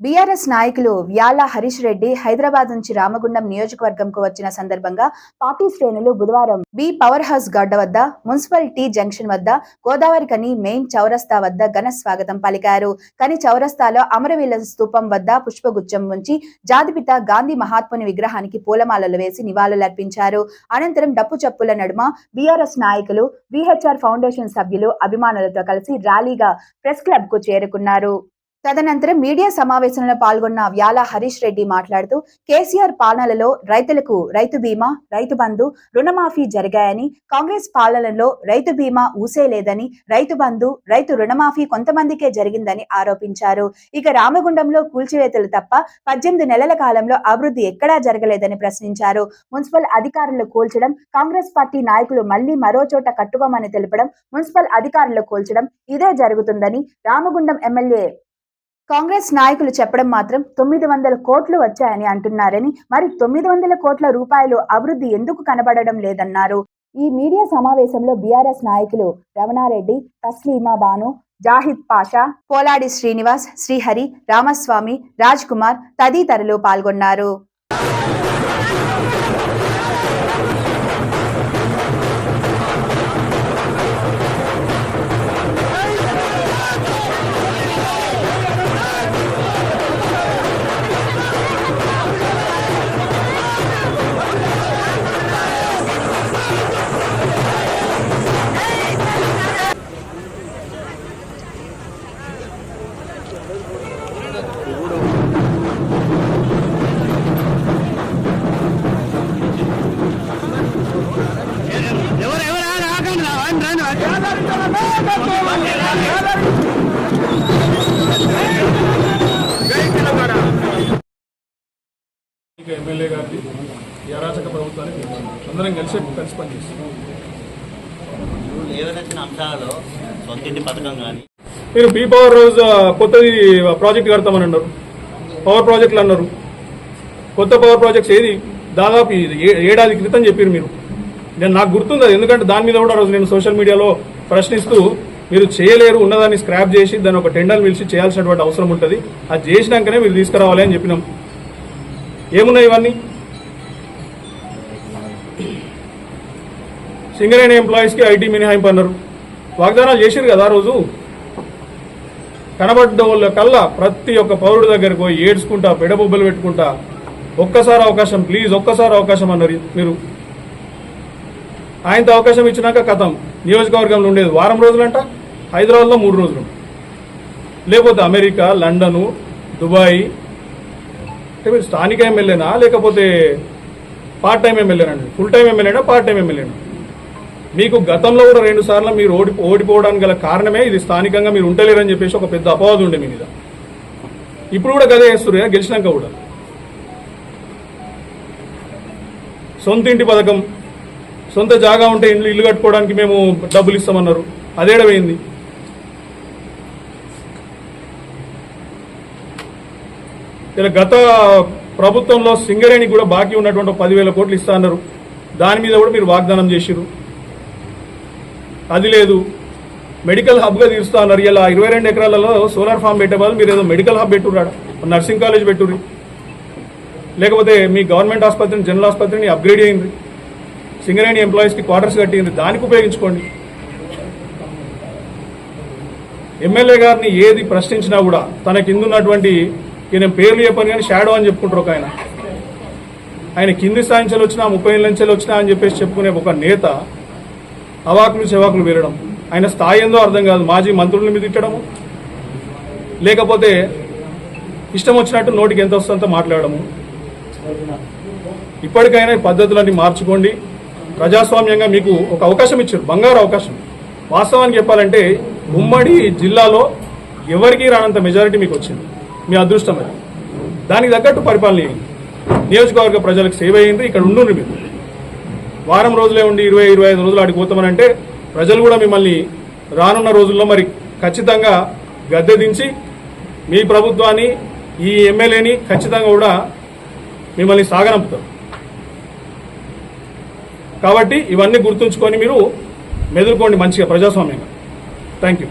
BRS నాయకులు వ్యాల హరీష్ రెడ్డి హైదరాబాద్ నుంచి రామగుండం నియోజకవర్గంకు వచ్చిన సందర్భంగా పార్టీ శ్రేణులు బుధవారం బి పవర్ హౌస్ గడ్డ వద్ద మున్సిపల్ టీ జంక్షన్ వద్ద గోదావరి కని మెయిన్ చౌరస్తా వద్ద ఘన స్వాగతం పలికారు. కని చౌరస్తాలో అమరవీల స్తూపం వద్ద పుష్పగుచ్చం ఉంచి జాతిపిత గాంధీ మహాత్ముని విగ్రహానికి పూలమాలలు వేసి నివాళులర్పించారు. అనంతరం డప్పు చప్పుల నడుమ బీఆర్ఎస్ నాయకులు విహెచ్ఆర్ ఫౌండేషన్ సభ్యులు అభిమానులతో కలిసి ర్యాలీగా ప్రెస్ క్లబ్కు చేరుకున్నారు. తదనంతరం మీడియా సమావేశంలో పాల్గొన్న వ్యాల హరీష్ రెడ్డి మాట్లాడుతూ కేసీఆర్ పాలనలో రైతులకు రైతు బీమా రైతు బంధు రుణమాఫీ జరిగాయని కాంగ్రెస్ పాలనలో రైతు బీమా ఊసేలేదని రైతు బంధు రైతు రుణమాఫీ కొంతమందికే జరిగిందని ఆరోపించారు. ఇక రామగుండంలో కూల్చివేతలు తప్ప పద్దెనిమిది నెలల కాలంలో అభివృద్ధి ఎక్కడా జరగలేదని ప్రశ్నించారు. మున్సిపల్ అధికారులు కూల్చడం కాంగ్రెస్ పార్టీ నాయకులు మళ్ళీ మరో చోట కట్టుకోమని తెలపడం మున్సిపల్ అధికారులు కూల్చడం ఇదే జరుగుతుందని రామగుండం ఎమ్మెల్యే కాంగ్రెస్ నాయకులు చెప్పడం మాత్రం తొమ్మిది వందల కోట్లు వచ్చాయని అంటున్నారని మరి తొమ్మిది వందల కోట్ల రూపాయలు అభివృద్ధి ఎందుకు కనబడడం లేదన్నారు. ఈ మీడియా సమావేశంలో బీఆర్ఎస్ నాయకులు రమణారెడ్డి తస్లీమా బాను జాహిద్ పాషా పోలాడి శ్రీనివాస్ శ్రీహరి రామస్వామి రాజ్ కుమార్ తదితరులు పాల్గొన్నారు. ఎమ్మెల్యే గారిది ఈ అరాచక ప్రభుత్వానికి అందరం కలిసి కలిసి పనిచేస్తాం లేవనెత్తిన అంశాలలో సొంతింటి పథకం కానీ. మీరు పీ పవర్ రోజు కొత్తది ప్రాజెక్ట్ కడతామని అన్నారు. పవర్ ప్రాజెక్టులు అన్నారు. కొత్త పవర్ ప్రాజెక్ట్స్ ఏది? దాదాపు ఏడాది క్రితం చెప్పారు మీరు. నేను నాకు గుర్తుంది ఎందుకంటే దాని మీద కూడా రోజు నేను సోషల్ మీడియాలో ప్రశ్నిస్తూ మీరు చేయలేరు ఉన్నదాన్ని స్క్రాప్ చేసి దాన్ని ఒక టెండర్ పిలిచి చేయాల్సినటువంటి అవసరం ఉంటుంది. అది చేసినాకనే మీరు తీసుకురావాలి అని చెప్పినాం. ఏమున్నాయి ఇవన్నీ? సింగరేణి ఎంప్లాయీస్కి ఐటీ మినహాయింపు అన్నారు. వాగ్దానాలు చేశారు కదా ఆ రోజు? కనబడ్డ వాళ్ళ కల్లా ప్రతి ఒక్క పౌరుడి దగ్గరికి పోయి ఏడ్చుకుంటా పెడబొబ్బలు పెట్టుకుంటా ఒక్కసారి అవకాశం ప్లీజ్ ఒక్కసారి అవకాశం అన్నారు మీరు. ఆయనతో అవకాశం ఇచ్చినాక కథం. నియోజకవర్గంలో ఉండేది వారం రోజులంట హైదరాబాద్లో మూడు రోజులు. లేకపోతే అమెరికా లండను దుబాయ్ అంటే మీరు స్థానిక ఎమ్మెల్యేనా? లేకపోతే పార్ట్ టైం ఎమ్మెల్యేనండి ఫుల్ టైం ఎమ్మెల్యేనా పార్ట్ టైం ఎమ్మెల్యేనా? మీకు గతంలో కూడా రెండు సార్లు మీరు ఓడి ఓడిపోవడానికి గల కారణమే ఇది. స్థానికంగా మీరు ఉండలేరని చెప్పేసి ఒక పెద్ద అపవాదం ఉండే మీ మీద. ఇప్పుడు కూడా గదే వేస్తున్నారు గెలిచినాక కూడా. సొంత ఇంటి పథకం సొంత జాగా ఉంటే ఇల్లు ఇల్లు కట్టుకోవడానికి మేము డబ్బులు ఇస్తామన్నారు. అదేడమైంది ఇలా గత ప్రభుత్వంలో సింగరేణి కూడా బాకీ ఉన్నటువంటి పదివేల కోట్లు ఇస్తా అన్నారు. దాని మీద కూడా మీరు వాగ్దానం చేసిరు అది లేదు. మెడికల్ హబ్గా తీరుస్తా అన్నారు. ఇలా ఇరవై రెండు ఎకరాలలో సోలార్ ఫామ్ పెట్టే బదులు మీరు ఏదో మెడికల్ హబ్ పెట్టుర్రాడ నర్సింగ్ కాలేజ్ పెట్టుర్రి. లేకపోతే మీ గవర్నమెంట్ ఆసుపత్రిని జనరల్ ఆసుపత్రిని అప్గ్రేడ్ అయింది సింగరేణి ఎంప్లాయీస్కి క్వార్టర్స్ కట్టింది. దానికి ఉపయోగించుకోండి. ఎమ్మెల్యే గారిని ఏది ప్రశ్నించినా కూడా తన కింద ఉన్నటువంటి ఈయన పేర్లు చెప్పను కానీ షాడో అని చెప్పుకుంటారు ఒక ఆయన. ఆయన కింది స్థాయి నుంచి వచ్చినా ముప్పై ఏళ్ళ నుంచి వచ్చినా అని చెప్పేసి చెప్పుకునే ఒక నేత అవాకులు చెవాకులు వెళ్ళడం ఆయన స్థాయి ఏందో అర్థం కాదు. మాజీ మంత్రుల మీద తిట్టడము. లేకపోతే ఇష్టం వచ్చినట్టు నోటికి ఎంత వస్తుందో మాట్లాడము ఇప్పటికైనా పద్ధతులన్నీ మార్చుకోండి. ప్రజాస్వామ్యంగా మీకు ఒక అవకాశం ఇచ్చారు బంగారు అవకాశం. వాస్తవానికి చెప్పాలంటే ఉమ్మడి జిల్లాలో ఎవరికీ రానంత మెజారిటీ మీకు వచ్చింది. మీ అదృష్టం అది. దానికి తగ్గట్టు పరిపాలన అయ్యింది నియోజకవర్గ ప్రజలకు సేవ అయ్యింది ఇక్కడ ఉండుండ్రి మీరు. వారం రోజులే ఉండి ఇరవై ఇరవై ఐదు రోజులు ఆడికి ప్రజలు కూడా మిమ్మల్ని రానున్న రోజుల్లో మరి ఖచ్చితంగా గద్దె దించి మీ ప్రభుత్వాన్ని ఈ ఎమ్మెల్యేని ఖచ్చితంగా కూడా మిమ్మల్ని సాగనంపుతారు. కాబట్టి ఇవన్నీ గుర్తుంచుకొని మీరు మెదులుకోండి మంచిగా ప్రజాస్వామ్యంగా. Thank you